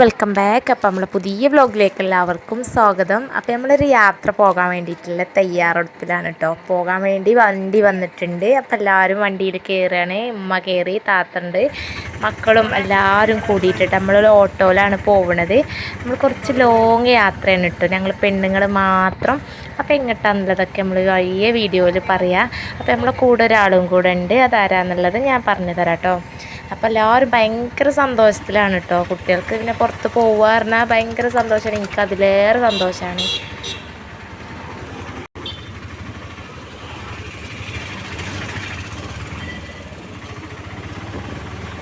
Welcome back അപ്പോൾ നമ്മൾ പുതിയ വ്ലോഗിലേക്ക് എല്ലാവർക്കും സ്വാഗതം. അപ്പോൾ നമ്മളൊരു യാത്ര പോകാൻ വേണ്ടിയിട്ടുള്ള തയ്യാറെടുപ്പിലാണ് കേട്ടോ പോകാൻ വേണ്ടി വണ്ടി വന്നിട്ടുണ്ട്. അപ്പോൾ എല്ലാവരും വണ്ടിയിൽ കയറുകയാണ് ഉമ്മ കയറി താത്തണ്ട്. മക്കളും എല്ലാവരും കൂടിയിട്ടിട്ട് നമ്മളൊരു ഓട്ടോയിലാണ് പോകുന്നത് നമ്മൾ കുറച്ച് ലോങ് യാത്രയാണ് കേട്ടോ ഞങ്ങൾ പെണ്ണുങ്ങൾ മാത്രം. അപ്പോൾ എങ്ങോട്ടാണെന്നുള്ളതൊക്കെ നമ്മൾ വലിയ വീഡിയോയിൽ പറയാം. അപ്പോൾ നമ്മളെ കൂടെ ഒരാളും കൂടെ ഉണ്ട്. അതാരാന്നുള്ളത് ഞാൻ പറഞ്ഞു തരാം കേട്ടോ അപ്പോൾ എല്ലാവരും ഭയങ്കര സന്തോഷത്തിലാണ് കേട്ടോ കുട്ടികൾക്ക് പിന്നെ പുറത്ത് പോവുക പറഞ്ഞാൽ ഭയങ്കര സന്തോഷമാണ് എനിക്ക് അതിലേറെ സന്തോഷമാണ്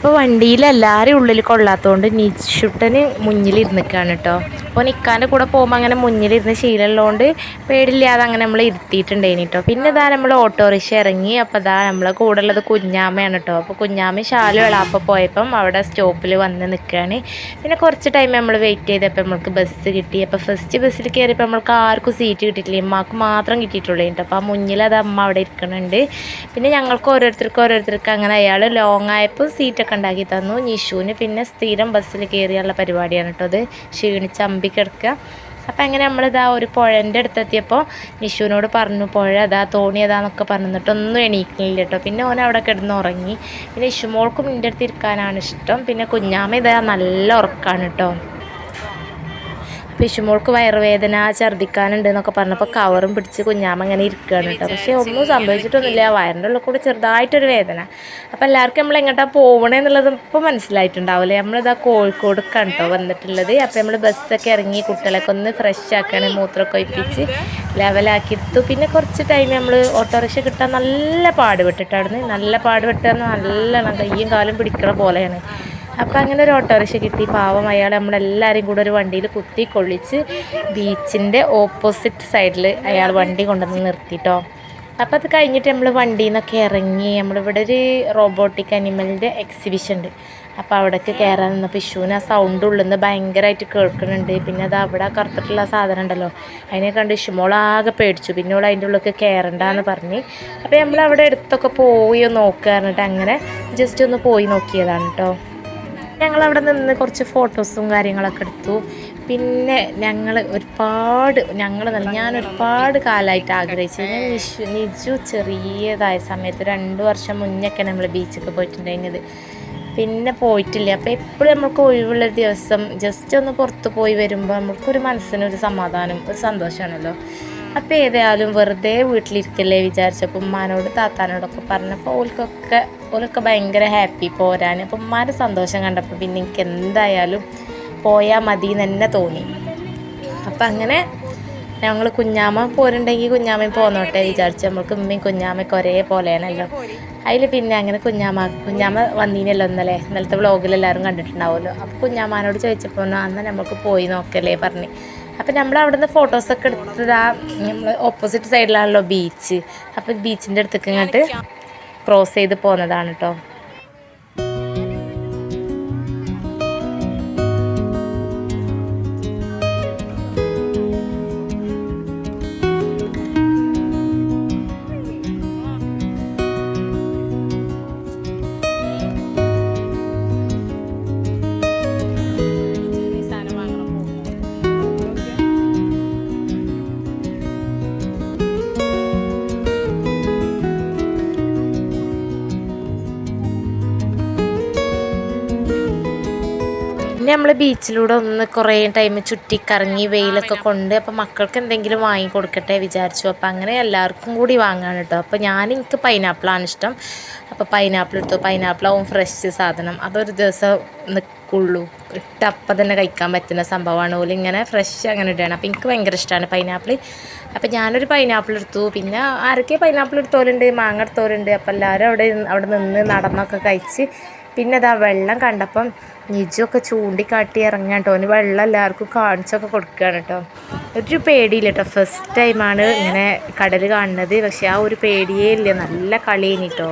ഇപ്പോൾ വണ്ടിയിൽ എല്ലാവരും ഉള്ളിൽ കൊള്ളാത്തതുകൊണ്ട് നിഷുട്ടന് മുന്നിലിരുന്നിക്കാണ് കേട്ടോ. അപ്പോൾ നിൽക്കാന്റെ കൂടെ പോകുമ്പോൾ അങ്ങനെ മുന്നിലിരുന്ന് ശീലമുള്ളതുകൊണ്ട് പേടില്ലാതെ അങ്ങനെ നമ്മൾ ഇരുത്തിയിട്ടുണ്ടായിന് കേട്ടോ. പിന്നെ ഇതാ നമ്മൾ ഓട്ടോറിക്ഷ ഇറങ്ങി അപ്പോൾ ഇതാ നമ്മളെ കൂടെ ഉള്ളത് കുഞ്ഞാമ്മയാണ് കേട്ടോ. അപ്പോൾ കുഞ്ഞാമ്മ ശാലു വിളാപ്പ പോയപ്പം അവിടെ സ്റ്റോപ്പിൽ വന്ന് നിൽക്കുകയാണ് പിന്നെ കുറച്ച് ടൈം നമ്മൾ വെയിറ്റ് ചെയ്തപ്പോൾ നമ്മൾക്ക് ബസ് കിട്ടി. അപ്പോൾ ഫസ്റ്റ് ബസ്സിൽ കയറിയപ്പോൾ നമ്മൾക്ക് ആർക്കും സീറ്റ് കിട്ടിയിട്ടില്ല. ഉമ്മാക്ക് മാത്രം കിട്ടിയിട്ടുള്ളൂ കേട്ടോ. അപ്പോൾ ആ മുന്നിൽ അത് അമ്മ അവിടെ ഇരിക്കുന്നുണ്ട് പിന്നെ ഞങ്ങൾക്ക് ഓരോരുത്തർക്കും ഓരോരുത്തർക്കും അങ്ങനെ അയാൾ ലോങ് ആയപ്പോൾ സീറ്റൊക്കെ ഉണ്ടാക്കി തന്നു. നിഷുവിന് പിന്നെ സ്ഥിരം ബസ്സിൽ കയറിയുള്ള പരിപാടിയാണ് കേട്ടോ അത്. ക്ഷീണിച്ച് അമ്പി കിടക്കുക. അപ്പം അങ്ങനെ നമ്മളിതാ ഒരു പുഴന്റെ അടുത്തെത്തിയപ്പോൾ നിഷുവിനോട് പറഞ്ഞു പുഴ അതാ തോണി അതാന്നൊക്കെ പറഞ്ഞിട്ടൊന്നും എണീക്കില്ല കേട്ടോ. പിന്നെ ഓൻ അവിടെ കിടന്ന് ഉറങ്ങി. പിന്നെ ഇഷുമോൾക്കും എന്റെ അടുത്ത് ഇരിക്കാനാണ് ഇഷ്ടം. പിന്നെ കുഞ്ഞാമ്മ ഇതാ നല്ല ഉറക്കാണ് കേട്ടോ. പിശുമോൾക്ക് വയറുവേദന ഛർദ്ദിക്കാനുണ്ട് എന്നൊക്കെ പറഞ്ഞപ്പോൾ കവറും പിടിച്ച് കുഞ്ഞാമ്മ ഇങ്ങനെ ഇരിക്കുകയാണ് കേട്ടോ. പക്ഷേ ഒന്നും സംഭവിച്ചിട്ടൊന്നുമില്ല. വയറിന്റെ ഉള്ളിൽ കൂടെ ചെറുതായിട്ടൊരു വേദന. അപ്പോൾ എല്ലാവർക്കും നമ്മൾ എങ്ങോട്ടാണ് പോകണേ എന്നുള്ളത് ഇപ്പോൾ മനസ്സിലായിട്ടുണ്ടാവില്ലേ? നമ്മളിതാ കോഴിക്കോട് കണ്ടോ വന്നിട്ടുള്ളത്. അപ്പോൾ നമ്മൾ ബസ്സൊക്കെ ഇറങ്ങി കുട്ടികളൊക്കെ ഒന്ന് ഫ്രഷ് ആക്കുകയാണ് മൂത്രമൊക്കെ ഒഴിപ്പിച്ച് ലെവലാക്കി എടുത്തു പിന്നെ കുറച്ച് ടൈം നമ്മൾ ഓട്ടോറിക്ഷ കിട്ടാൻ നല്ല പാടുപെട്ടിട്ടായിരുന്നു നല്ല പാടുപെട്ടാൽ നല്ലോണം കയ്യും കാലും പിടിക്കണ പോലെയാണ്. അപ്പം അങ്ങനെ ഒരു ഓട്ടോറിക്ഷ കിട്ടി. പാവം അയാൾ നമ്മളെല്ലാവരും കൂടെ ഒരു വണ്ടിയിൽ കുത്തി കൊള്ളിച്ച് ബീച്ചിന്റെ ഓപ്പോസിറ്റ് സൈഡിൽ അയാൾ വണ്ടി കൊണ്ടുവന്ന് നിർത്തിട്ടോ. അപ്പോൾ അത് കഴിഞ്ഞിട്ട് നമ്മൾ വണ്ടിയിൽ നിന്നൊക്കെ ഇറങ്ങി നമ്മളിവിടെ ഒരു റോബോട്ടിക് അനിമലിന്റെ എക്സിബിഷൻ ഉണ്ട്. അപ്പോൾ അവിടേക്ക് കയറാൻ നിന്നപ്പോൾ ഇഷുവിന് ആ സൗണ്ട് ഉള്ളിൽ നിന്ന് ഭയങ്കരമായിട്ട് കേൾക്കുന്നുണ്ട്. പിന്നെ അത് അവിടെ കറുത്തിട്ടുള്ള സാധനം ഉണ്ടല്ലോ അതിനെ കണ്ട് ഇഷുമോളാകെ പേടിച്ചു. പിന്നെ ഓൾ അതിന്റെ ഉള്ളിലേക്ക് കയറണ്ടെന്ന് പറഞ്ഞ്. അപ്പോൾ നമ്മൾ അവിടെ അടുത്തൊക്കെ പോയി നോക്കുക പറഞ്ഞിട്ട് അങ്ങനെ ജസ്റ്റ് ഒന്ന് പോയി നോക്കിയതാണ് കേട്ടോ ഞങ്ങൾ അവിടെ നിന്ന് കുറച്ച് ഫോട്ടോസും കാര്യങ്ങളൊക്കെ എടുത്തു. പിന്നെ ഞങ്ങൾ ഒരുപാട് ഞങ്ങൾ ഞാൻ ഒരുപാട് കാലമായിട്ട് ആഗ്രഹിച്ചു. നിഷു നിജു ചെറിയതായ സമയത്ത് രണ്ട് വർഷം മുന്നൊക്കെ നമ്മൾ ബീച്ചൊക്കെ പോയിട്ടുണ്ടായിരുന്നത്. പിന്നെ പോയിട്ടില്ല. അപ്പോൾ എപ്പോഴും നമുക്ക് ഒഴിവുള്ള ദിവസം ജസ്റ്റ് ഒന്ന് പുറത്ത് പോയി വരുമ്പോൾ നമുക്കൊരു മനസ്സിനൊരു സമാധാനം ഒരു സന്തോഷമാണല്ലോ. അപ്പോൾ ഏതായാലും വെറുതെ വീട്ടിലിരിക്കല്ലേ വിചാരിച്ചപ്പോൾ ഉമ്മാനോട് താത്താനോടൊക്കെ പറഞ്ഞപ്പോൾ ഓൽക്കൊക്കെ ഓലൊക്കെ ഭയങ്കര ഹാപ്പി പോരാൻ. അപ്പം ഉമ്മാന്റെ സന്തോഷം കണ്ടപ്പോൾ പിന്നെ എനിക്ക് എന്തായാലും പോയാൽ മതി എന്ന് തന്നെ തോന്നി. അപ്പം അങ്ങനെ ഞങ്ങൾ കുഞ്ഞാമ്മ പോരുണ്ടെങ്കിൽ കുഞ്ഞാമ്മയും പോന്നോട്ടെ വിചാരിച്ചു നമ്മൾക്ക് ഉമ്മയും ഒരേ പോലെയാണല്ലോ അതിൽ പിന്നെ അങ്ങനെ കുഞ്ഞാമ്മ കുഞ്ഞാമ്മ വന്നീനല്ലോ ഇന്നലെ. ഇന്നലത്തെ വ്ളോഗിൽ എല്ലാവരും കണ്ടിട്ടുണ്ടാവുമല്ലോ. അപ്പോൾ കുഞ്ഞാമ്മാനോട് ചോദിച്ചപ്പോൾ അന്ന് നമുക്ക് പോയി നോക്കല്ലേ പറഞ്ഞ്. അപ്പം നമ്മൾ അവിടെ നിന്ന് ഫോട്ടോസൊക്കെ എടുത്തത് ആ നമ്മൾ ഓപ്പോസിറ്റ് സൈഡിലാണല്ലോ ബീച്ച് അപ്പം ബീച്ചിന്റെ അടുത്തേക്ക് ഇങ്ങോട്ട് ക്രോസ് ചെയ്ത് പോകുന്നതാണ് കേട്ടോ പിന്നെ നമ്മൾ ബീച്ചിലൂടെ ഒന്ന് കുറേ ടൈം ചുറ്റിക്കറങ്ങി വെയിലൊക്കെ കൊണ്ട് അപ്പോൾ മക്കൾക്ക് എന്തെങ്കിലും വാങ്ങി കൊടുക്കട്ടെ വിചാരിച്ചു. അപ്പോൾ അങ്ങനെ എല്ലാവർക്കും കൂടി വാങ്ങാണ് കേട്ടോ അപ്പോൾ ഞാൻ എനിക്ക് പൈനാപ്പിളാണ് ഇഷ്ടം. അപ്പോൾ പൈനാപ്പിൾ എടുത്തു. പൈനാപ്പിളാവും ഫ്രഷ് സാധനം. അതൊരു ദിവസം നിൽക്കുള്ളൂ ഇട്ട് അപ്പം തന്നെ കഴിക്കാൻ പറ്റുന്ന സംഭവമാണ്. പോലും ഇങ്ങനെ ഫ്രഷ് അങ്ങനെ ഇടുകയാണ്. അപ്പോൾ എനിക്ക് ഭയങ്കര ഇഷ്ടമാണ് പൈനാപ്പിൾ അപ്പോൾ ഞാനൊരു പൈനാപ്പിൾ എടുത്തു. പിന്നെ ആരൊക്കെ പൈനാപ്പിൾ എടുത്തോലുണ്ട് മാങ്ങ എടുത്തോലുണ്ട്. അപ്പോൾ എല്ലാവരും അവിടെ അവിടെ നിന്ന് നടന്നൊക്കെ കഴിച്ച് പിന്നെ അതാ വെള്ളം കണ്ടപ്പം നിജമൊക്കെ ചൂണ്ടിക്കാട്ടി ഇറങ്ങാൻ കേട്ടോ അവന് വെള്ളം എല്ലാവർക്കും കാണിച്ചൊക്കെ കൊടുക്കുകയാണ് കേട്ടോ. ഒരു പേടിയില്ല കേട്ടോ. ഫസ്റ്റ് ടൈമാണ് ഇങ്ങനെ കടൽ കാണുന്നത്. പക്ഷെ ആ ഒരു പേടിയേ ഇല്ല. നല്ല കളിയേനി കേട്ടോ.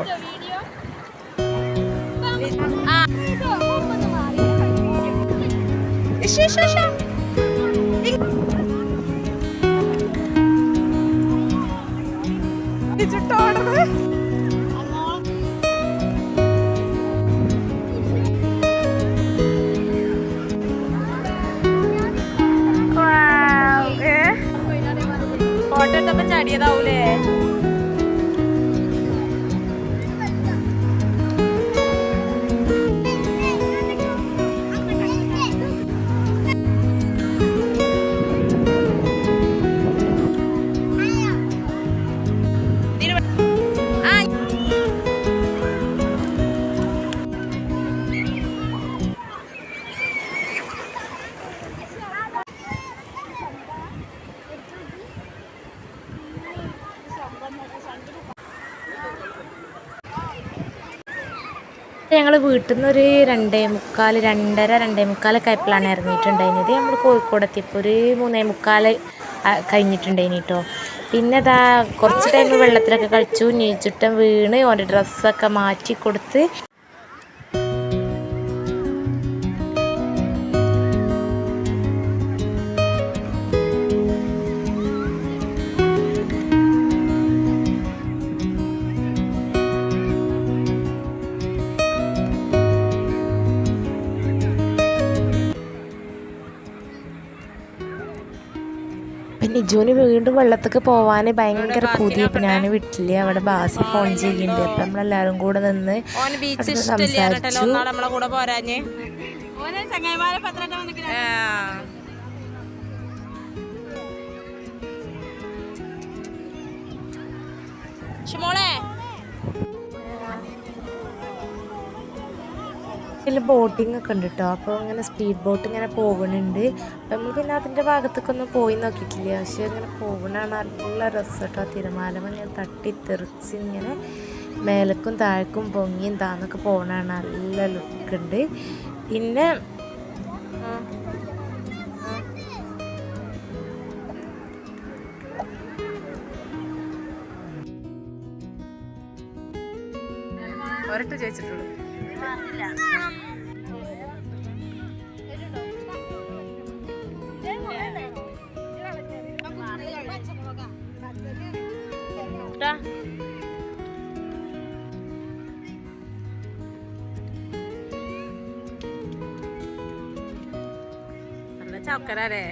Macam 儿 ഞങ്ങൾ വീട്ടിൽ നിന്ന് ഒരു രണ്ടേ മുക്കാൽ രണ്ടര രണ്ടേ മുക്കാലൊക്കെ ആയപ്പോഴാണ് ഇറങ്ങിയിട്ടുണ്ടായിരുന്നത്. നമ്മൾ കോഴിക്കോട് എത്തിയപ്പോൾ ഒരു മൂന്നേ മുക്കാൽ കഴിഞ്ഞിട്ടുണ്ടായിന് കേട്ടോ പിന്നെ അതാ കുറച്ച് ടൈം വെള്ളത്തിലൊക്കെ കളിച്ചു നീച്ചിട്ടം വീണ് ഓന്റെ ഡ്രസ്സൊക്കെ മാറ്റി കൊടുത്ത് പിന്നെ വീണ്ടും വെള്ളത്തേക്ക് പോവാൻ ഭയങ്കര പുതിയ. അപ്പം ഞാൻ വിട്ടില്ല അവിടെ ബാസി ഫോൺ ചെയ്യുന്നുണ്ട് അപ്പം നമ്മളെല്ലാരും കൂടെ നിന്ന് സംസാരിച്ചു. ഒന്നാളെ ഇതിൽ ബോട്ടിംഗ് ഒക്കെ ഉണ്ട് കേട്ടോ അപ്പോൾ ഇങ്ങനെ സ്പീഡ് ബോട്ട് ഇങ്ങനെ പോകുന്നുണ്ട് അപ്പം നമ്മൾ പിന്നെ അതിന്റെ ഭാഗത്തേക്കൊന്നും പോയി നോക്കിയിട്ടില്ല പക്ഷേ ഇങ്ങനെ പോകണാണ് നല്ല രസം കേട്ടോ തിരമാലമ ഇങ്ങനെ തട്ടി തെറിച്ച് ഇങ്ങനെ മേലക്കും താഴേക്കും പൊങ്ങിയും താന്നൊക്കെ പോകണാണ് നല്ല ലുക്ക് ഉണ്ട് പിന്നെ ഒരട്ട് ചോദിച്ചിട്ടുള്ളൂ ട്ടാ. നല്ല ചക്കരല്ലേ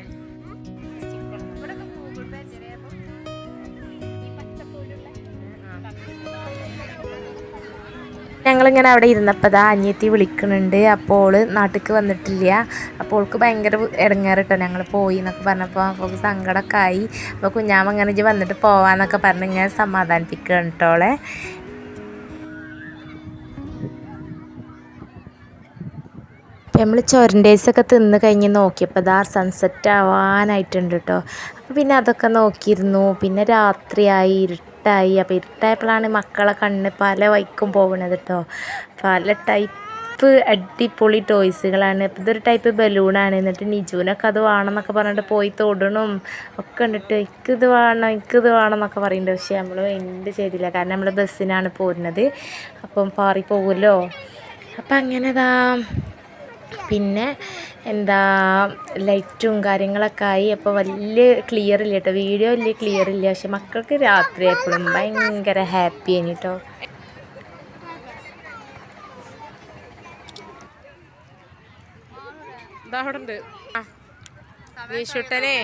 ഞങ്ങളിങ്ങനെ അവിടെ ഇരുന്നപ്പോൾ ദാ അനിയത്തി വിളിക്കുന്നുണ്ട്. അപ്പോൾ നാട്ടിലേക്ക് വന്നിട്ടില്ല. അപ്പോൾ അവൾക്ക് ഭയങ്കര ഇടങ്ങേറിട്ടോ ഞങ്ങൾ പോയി എന്നൊക്കെ പറഞ്ഞപ്പോൾ അവൾക്ക് സങ്കടമൊക്കെ ആയി അപ്പോൾ കുഞ്ഞാമ ഇങ്ങനെ ഇജ്ജ് വന്നിട്ട് പോവാന്നൊക്കെ പറഞ്ഞ് ഞാൻ സമാധാനിപ്പിക്കുകയാണ് കേട്ടോളെ നമ്മൾ ചൊരണ്ടേസൊക്കെ തിന്ന് കഴിഞ്ഞ് നോക്കിയപ്പോൾ ദാ സൺസെറ്റ് ആവാനായിട്ടുണ്ട് കേട്ടോ അപ്പോൾ പിന്നെ അതൊക്കെ നോക്കിയിരുന്നു. പിന്നെ രാത്രിയായി. ഇരുട്ടായി അപ്പോൾ ഇരുട്ടായപ്പോഴാണ് മക്കളെ കണ്ണ് പല വൈക്കും പോകുന്നത് കേട്ടോ പല ടൈപ്പ് അടിപൊളി ടോയ്സുകളാണ് അപ്പോൾ ഇതൊരു ടൈപ്പ് ബലൂണാണ് എന്നിട്ട് നിജുവിനൊക്കെ അത് വേണമെന്നൊക്കെ പറഞ്ഞിട്ട് പോയി തൊടണം. ഒക്കെ ഉണ്ടിട്ട് എനിക്കിത് വേണം എനിക്കിത് വേണം എന്നൊക്കെ പറയുന്നുണ്ട് പക്ഷേ നമ്മൾ എന്ത് ചെയ്തില്ല. കാരണം നമ്മൾ ബസ്സിനാണ് പോരുന്നത്. അപ്പം പാറി പോകുമല്ലോ അപ്പം അങ്ങനെ ഇതാ പിന്നെ എന്താ ലൈറ്റും കാര്യങ്ങളൊക്കെ ആയി. അപ്പോൾ വലിയ ക്ലിയർ ഇല്ല കേട്ടോ വീഡിയോ വലിയ ക്ലിയർ ഇല്ല. പക്ഷെ മക്കൾക്ക് രാത്രി എപ്പോഴും ഭയങ്കര ഹാപ്പി ആയിരുന്നു കേട്ടോ ഉണ്ട് ആ വീശുട്ടനെ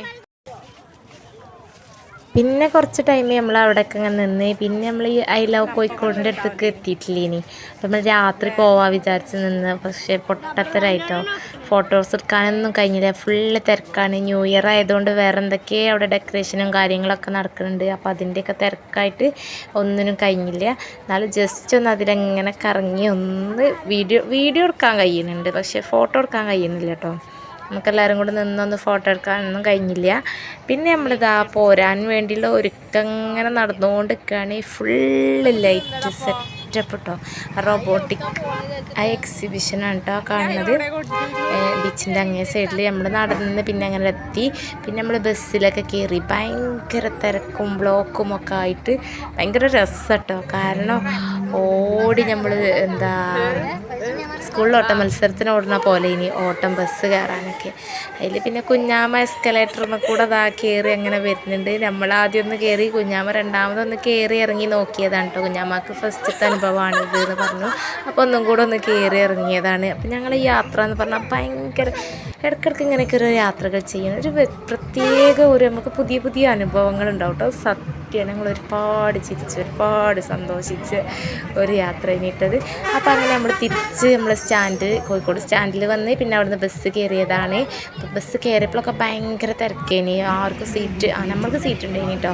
പിന്നെ കുറച്ച് ടൈം നമ്മൾ അവിടെയൊക്കെ ഇങ്ങനെ നിന്ന്. പിന്നെ നമ്മൾ ഈ ഐ ലവ് കോഴിക്കോടിന്റെ അടുത്തേക്ക് എത്തിയിട്ടില്ല ഇനി. നമ്മൾ രാത്രി പോവാൻ വിചാരിച്ച് നിന്ന്. പക്ഷേ പൊട്ടത്തരായിട്ടോ. ഫോട്ടോസ് എടുക്കാനൊന്നും കഴിഞ്ഞില്ല. ഫുള്ള് തിരക്കാണ്. ന്യൂ ഇയർ ആയതുകൊണ്ട് വേറെ എന്തൊക്കെ അവിടെ ഡെക്കറേഷനും കാര്യങ്ങളൊക്കെ നടക്കുന്നുണ്ട്. അപ്പോൾ അതിന്റെയൊക്കെ തിരക്കായിട്ട് ഒന്നിനും കഴിഞ്ഞില്ല. എന്നാലും ജസ്റ്റ് ഒന്ന് അതിലെങ്ങനെ കറങ്ങി ഒന്ന് വീഡിയോ വീഡിയോ എടുക്കാൻ കഴിയുന്നുണ്ട്. പക്ഷേ ഫോട്ടോ എടുക്കാൻ കഴിയുന്നില്ല കേട്ടോ. നമുക്കെല്ലാവരും കൂടെ നിന്നൊന്ന് ഫോട്ടോ എടുക്കാനൊന്നും കഴിഞ്ഞില്ല. പിന്നെ നമ്മളിതാ പോരാൻ വേണ്ടിയുള്ള ഒരുക്കങ്ങനെ നടന്നുകൊണ്ട് നിൽക്കുകയാണ് ഫുള്ള് ലൈറ്റ് സെറ്റപ്പ് കേട്ടോ റോബോട്ടിക് ആ എക്സിബിഷനാണ് കേട്ടോ കാണുന്നത്. ബീച്ചിന്റെ അങ്ങേ സൈഡിൽ നമ്മൾ നടന്ന് പിന്നെ അങ്ങനെ എത്തി. പിന്നെ നമ്മൾ ബസ്സിലൊക്കെ കയറി ഭയങ്കര തിരക്കും ബ്ലോക്കും ഒക്കെ ആയിട്ട് ഭയങ്കര രസം കേട്ടോ കാരണം ഓടി നമ്മൾ എന്താ സ്കൂളിൽ മത്സരത്തിന് ഓടുന്ന പോലെ ഇനി ഓട്ടം ബസ് കയറാനൊക്കെ. അതിൽ പിന്നെ കുഞ്ഞാമ എസ്കലേറ്ററിന് കൂടെ അതാ കയറി അങ്ങനെ വരുന്നുണ്ട്. നമ്മൾ ആദ്യം ഒന്ന് കയറി കുഞ്ഞാമ രണ്ടാമതൊന്ന് കയറി ഇറങ്ങി നോക്കിയതാണ് കേട്ടോ കുഞ്ഞാമ്മക്ക് ഫസ്റ്റത്തെ ഇത് എന്ന് പറഞ്ഞു. അപ്പോൾ ഒന്നും കൂടെ ഒന്ന് കയറി ഇറങ്ങിയതാണ്. അപ്പം ഞങ്ങൾ യാത്ര എന്ന് പറഞ്ഞാൽ ഭയങ്കര ഇടയ്ക്കിടയ്ക്ക് ഇങ്ങനെയൊക്കെ ഒരു യാത്രകൾ ചെയ്യണം ഒരു പ്രത്യേക ഒരു നമുക്ക് പുതിയ പുതിയ അനുഭവങ്ങൾ ഉണ്ടാവും കേട്ടോ സത്യം പറ്റിയാണ് ഞങ്ങൾ ഒരുപാട് ചിരിച്ച് ഒരുപാട് സന്തോഷിച്ച് ഒരു യാത്ര കഴിഞ്ഞിട്ടത് അപ്പോൾ അങ്ങനെ നമ്മൾ തിരിച്ച് നമ്മൾ സ്റ്റാൻഡ് കോഴിക്കോട് സ്റ്റാൻഡിൽ വന്ന് പിന്നെ അവിടുന്ന് ബസ് കയറിയതാണ് അപ്പോൾ ബസ് കയറിയപ്പോഴൊക്കെ ഭയങ്കര തിരക്കേനി ആർക്കും സീറ്റ് ആ നമ്മൾക്ക് സീറ്റ് ഉണ്ടായിനി കേട്ടോ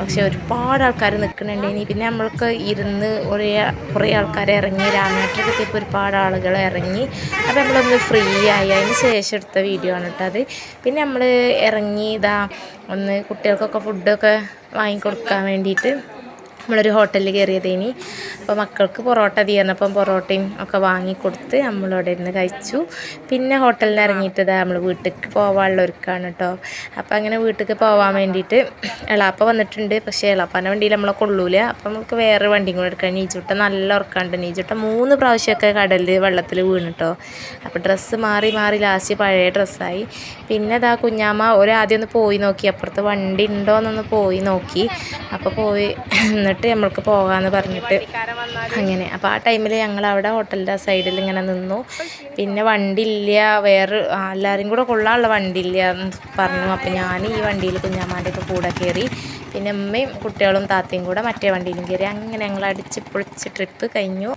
പക്ഷെ ഒരുപാട് ആൾക്കാർ നിൽക്കുന്നുണ്ടായിനി പിന്നെ നമ്മൾക്ക് ഇരുന്ന് ഒരേ കുറേ ആൾക്കാർ ഇറങ്ങി രാമേട്ടൊക്കെ എത്തിയപ്പോൾ ഒരുപാട് ആളുകൾ ഇറങ്ങി. അപ്പോൾ നമ്മളൊന്ന് ഫ്രീ ആയി. അതിന് ശേഷം എടുത്ത വീഡിയോ ആണ് കേട്ടോ അത്. പിന്നെ നമ്മൾ ഇറങ്ങി ഇതാ ഒന്ന് കുട്ടികൾക്കൊക്കെ ഫുഡൊക്കെ വാങ്ങിക്കൊടുക്കാൻ വേണ്ടിയിട്ട് നമ്മളൊരു ഹോട്ടലിൽ കയറിയതേനി. അപ്പോൾ മക്കൾക്ക് പൊറോട്ട തീർന്നപ്പം പൊറോട്ടയും ഒക്കെ വാങ്ങിക്കൊടുത്ത് നമ്മളവിടെ ഇരുന്ന് കഴിച്ചു. പിന്നെ ഹോട്ടലിൽ നിന്ന് ഇറങ്ങിയിട്ട് നമ്മൾ വീട്ടിലേക്ക് പോകാനുള്ള ഒരുക്കാണ് കേട്ടോ അപ്പോൾ അങ്ങനെ വീട്ടിലേക്ക് പോകാൻ വേണ്ടിയിട്ട് എളാപ്പ വന്നിട്ടുണ്ട്. പക്ഷേ എളാപ്പാന്റെ വണ്ടിയിൽ നമ്മളെ കൊള്ളൂല. അപ്പം നമുക്ക് വേറെ വണ്ടിയും കൂടെ എടുക്കാം. നീച്ചുട്ട നല്ല ഉറക്കാണ്ട് നീച്ചുട്ട മൂന്ന് പ്രാവശ്യമൊക്കെ കടലിൽ വെള്ളത്തിൽ വീണിട്ടോ അപ്പോൾ ഡ്രസ്സ് മാറി മാറി ലാസ്റ്റ് പഴയ ഡ്രസ്സായി പിന്നെ അതാ കുഞ്ഞാമ്മ ഒരാദ്യം ഒന്ന് പോയി നോക്കി. അപ്പുറത്ത് വണ്ടി ഉണ്ടോ എന്നൊന്ന് പോയി നോക്കി. അപ്പോൾ പോയി എന്നിട്ട് നമ്മൾക്ക് പോകാമെന്ന് പറഞ്ഞിട്ട് അങ്ങനെ. അപ്പോൾ ആ ടൈമിൽ ഞങ്ങൾ അവിടെ ഹോട്ടലിന്റെ സൈഡിൽ ഇങ്ങനെ നിന്നു. പിന്നെ വണ്ടി ഇല്ല വേറെ എല്ലാവരും കൂടെ കൊള്ളാനുള്ള വണ്ടി ഇല്ല എന്ന് പറഞ്ഞു. അപ്പോൾ ഞാൻ ഈ വണ്ടിയിൽ കുഞ്ഞാമാന്റെ ഒക്കെ കൂടെ കയറി പിന്നെ അമ്മയും കുട്ടികളും താത്തയും കൂടെ മറ്റേ വണ്ടിയിലും കയറി അങ്ങനെ ഞങ്ങൾ അടിച്ച് പൊളിച്ച് ട്രിപ്പ് കഴിഞ്ഞു.